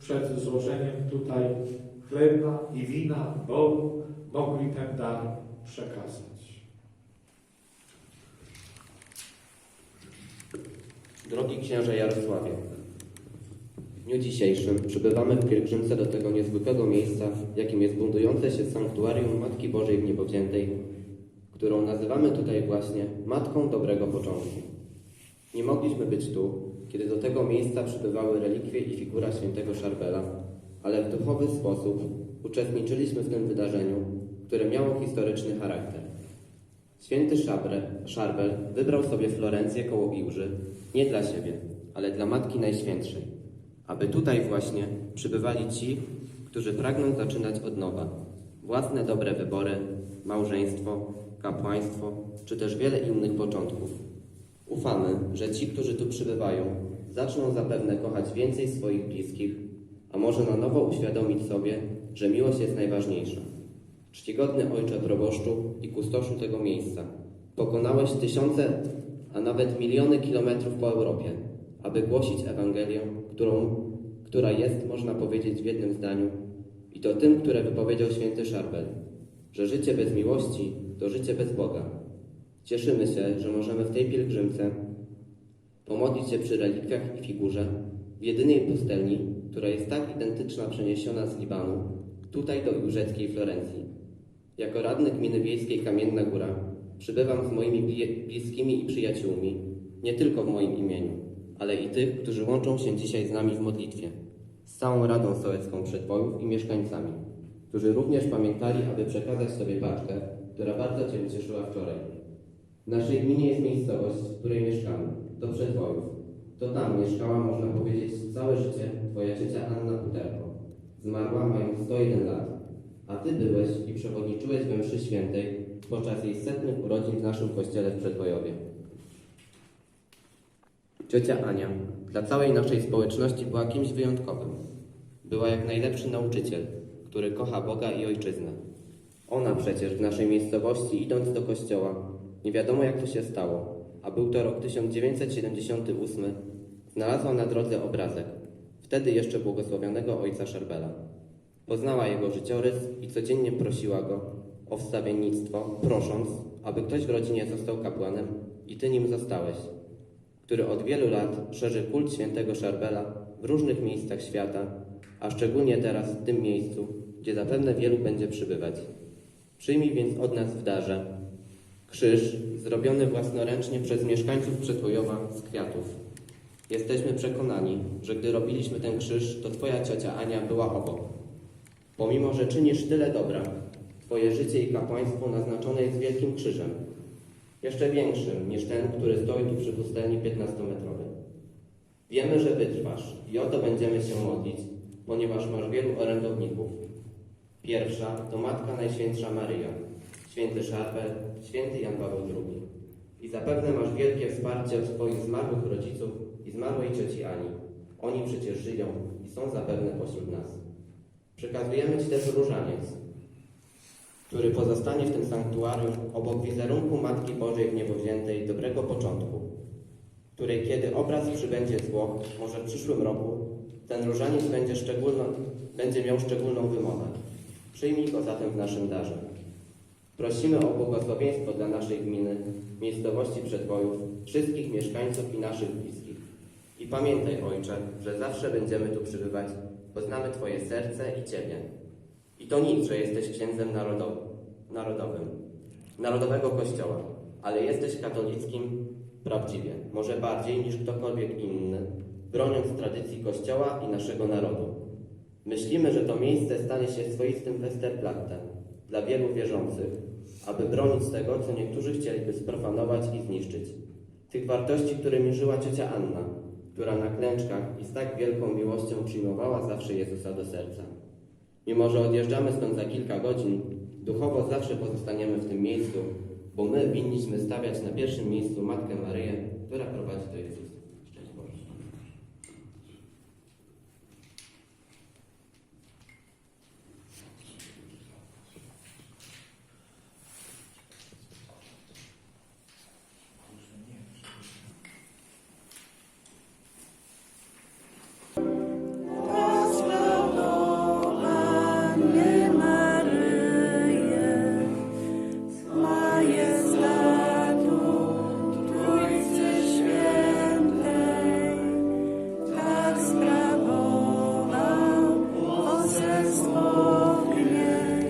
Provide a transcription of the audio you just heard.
przed złożeniem tutaj chleba i wina Bogu mogli ten dar przekazać. Drogi księże Jarosławie, w dniu dzisiejszym przybywamy w pielgrzymce do tego niezwykłego miejsca, jakim jest buntujące się sanktuarium Matki Bożej w Niebowziętej, którą nazywamy tutaj właśnie Matką Dobrego Początku. Nie mogliśmy być tu, kiedy do tego miejsca przybywały relikwie i figura świętego Szarbela, ale w duchowy sposób uczestniczyliśmy w tym wydarzeniu, które miało historyczny charakter. Święty Szabre, Szarbel wybrał sobie Florencję koło Iłży nie dla siebie, ale dla Matki Najświętszej, aby tutaj właśnie przybywali ci, którzy pragną zaczynać od nowa własne dobre wybory, małżeństwo, kapłaństwo, czy też wiele innych początków. Ufamy, że ci, którzy tu przybywają, zaczną zapewne kochać więcej swoich bliskich, a może na nowo uświadomić sobie, że miłość jest najważniejsza. Czcigodny ojcze proboszczu i kustoszu tego miejsca, pokonałeś tysiące, a nawet miliony kilometrów po Europie, aby głosić Ewangelię, którą, która jest, można powiedzieć w jednym zdaniu, i to tym, które wypowiedział święty Szarbel, że życie bez miłości to życie bez Boga. Cieszymy się, że możemy w tej pielgrzymce pomodlić się przy relikwiach i figurze w jedynej pustelni, która jest tak identyczna przeniesiona z Libanu, tutaj do Jórzeckiej Florencji. Jako radny gminy wiejskiej Kamienna Góra przybywam z moimi bli- bliskimi i przyjaciółmi, nie tylko w moim imieniu, ale i tych, którzy łączą się dzisiaj z nami w modlitwie, z całą Radą Sołecką Przedwojów i mieszkańcami, którzy również pamiętali, aby przekazać sobie paczkę, która bardzo Cię ucieszyła wczoraj. W naszej gminie jest miejscowość, w której mieszkamy, do Przedwojów. To tam mieszkała, można powiedzieć, całe życie Twoja ciocia Anna Puterko. Zmarła mając 101 lat, a Ty byłeś i przewodniczyłeś we mszy świętej podczas jej setnych urodzin w naszym kościele w Przedwojowie. Ciocia Ania dla całej naszej społeczności była kimś wyjątkowym. Była jak najlepszy nauczyciel, który kocha Boga i ojczyznę. Ona przecież w naszej miejscowości, idąc do kościoła, nie wiadomo jak to się stało, a był to rok 1978, znalazła na drodze obrazek, wtedy jeszcze błogosławionego ojca Szerbela. Poznała jego życiorys i codziennie prosiła go o wstawiennictwo, prosząc, aby ktoś w rodzinie został kapłanem i ty nim zostałeś, który od wielu lat szerzy kult świętego Szarbela w różnych miejscach świata, a szczególnie teraz w tym miejscu, gdzie zapewne wielu będzie przybywać. Przyjmij więc od nas w darze krzyż zrobiony własnoręcznie przez mieszkańców Przedwojowa z kwiatów. Jesteśmy przekonani, że gdy robiliśmy ten krzyż, to Twoja ciocia Ania była obok. Pomimo, że czynisz tyle dobra, Twoje życie i kapłaństwo naznaczone jest wielkim krzyżem. Jeszcze większym niż ten, który stoi tu przy pustelni 15-metrowej. Wiemy, że wytrwasz i o to będziemy się modlić, ponieważ masz wielu orędowników. Pierwsza to Matka Najświętsza Maryja, święty Szarbel, święty Jan Paweł II. I zapewne masz wielkie wsparcie od swoich zmarłych rodziców i zmarłej cioci Ani. Oni przecież żyją i są zapewne pośród nas. Przekazujemy Ci też różaniec, który pozostanie w tym sanktuarium obok wizerunku Matki Bożej w Niebowziętej dobrego początku, której kiedy obraz przybędzie z Włoch, może w przyszłym roku, ten różaniec będzie, będzie miał szczególną wymowę. Przyjmij go zatem w naszym darze. Prosimy o błogosławieństwo dla naszej gminy, miejscowości Przedwojów, wszystkich mieszkańców i naszych bliskich. I pamiętaj, Ojcze, że zawsze będziemy tu przybywać, bo znamy Twoje serce i Ciebie. I to nic, że jesteś księdzem narodowym, narodowym, Narodowego Kościoła, ale jesteś katolickim prawdziwie, może bardziej niż ktokolwiek inny, broniąc tradycji Kościoła i naszego narodu. Myślimy, że to miejsce stanie się swoistym Westerplattem dla wielu wierzących, aby bronić tego, co niektórzy chcieliby sprofanować i zniszczyć. Tych wartości, którymi żyła ciocia Anna, która na klęczkach i z tak wielką miłością przyjmowała zawsze Jezusa do serca. Mimo, że odjeżdżamy stąd za kilka godzin, duchowo zawsze pozostaniemy w tym miejscu, bo my winniśmy stawiać na pierwszym miejscu Matkę Maryję,